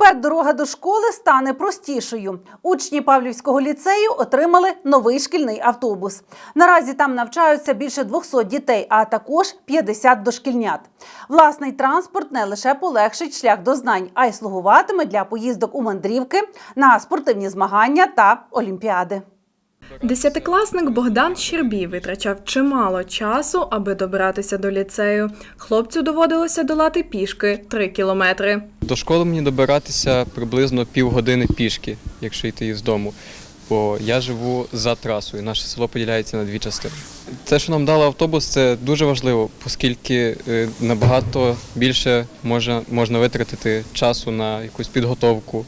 Тепер дорога до школи стане простішою. Учні Павлівського ліцею отримали новий шкільний автобус. Наразі там навчаються більше 200 дітей, а також 50 дошкільнят. Власний транспорт не лише полегшить шлях до знань, а й слугуватиме для поїздок у мандрівки на спортивні змагання та олімпіади. Десятикласник Богдан Щербій витрачав чимало часу, аби добиратися до ліцею. Хлопцю доводилося долати пішки 3 кілометри. До школи мені добиратися приблизно півгодини пішки, якщо йти з дому. Бо я живу за трасою. Наше село поділяється на дві частини. Те, що нам дали автобус, це дуже важливо, оскільки е, набагато більше можна витратити часу на якусь підготовку.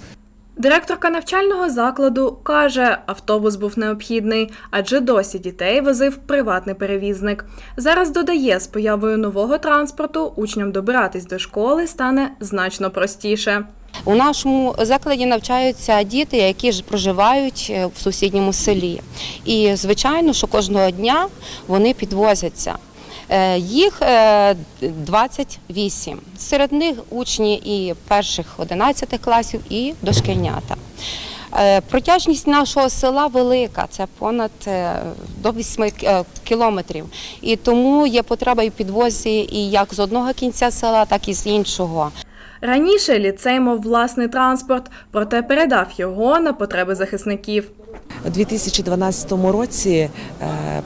Директорка навчального закладу каже, автобус був необхідний, адже досі дітей возив приватний перевізник. Зараз додає, з появою нового транспорту учням добиратись до школи стане значно простіше. У нашому закладі навчаються діти, які ж проживають е, в сусідньому селі. І звичайно, що кожного дня вони підвозяться. Е, Їх е, 28. Серед них учні і перших 11 класів, і дошкільнята. Е, Протяжність нашого села велика, це понад е, до 8 е, кілометрів. І тому є потреба і в підвозі і як з одного кінця села, так і з іншого. Раніше ліцей мав власний транспорт, проте передав його на потреби захисників. У 2012 році е,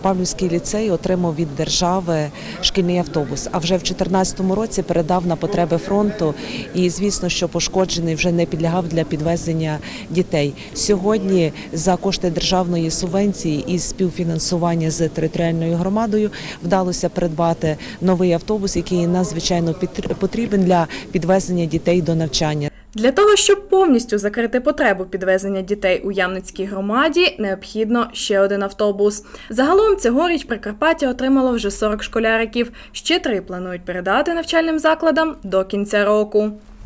Павлівський ліцей отримав від держави шкільний автобус, а вже в 2014 році передав на потреби фронту. І звісно, що пошкоджений вже не підлягав для підвезення дітей. Сьогодні за кошти державної субвенції і співфінансування з територіальною громадою вдалося придбати новий автобус, який надзвичайно потрібен для підвезення дітей до навчання. Для того, щоб повністю закрити потребу підвезення дітей у Ямницькій громаді, необхідно ще один автобус. Загалом цьогоріч Прикарпаття отримало вже 40 школяриків. Ще три планують передати навчальним закладам до кінця року.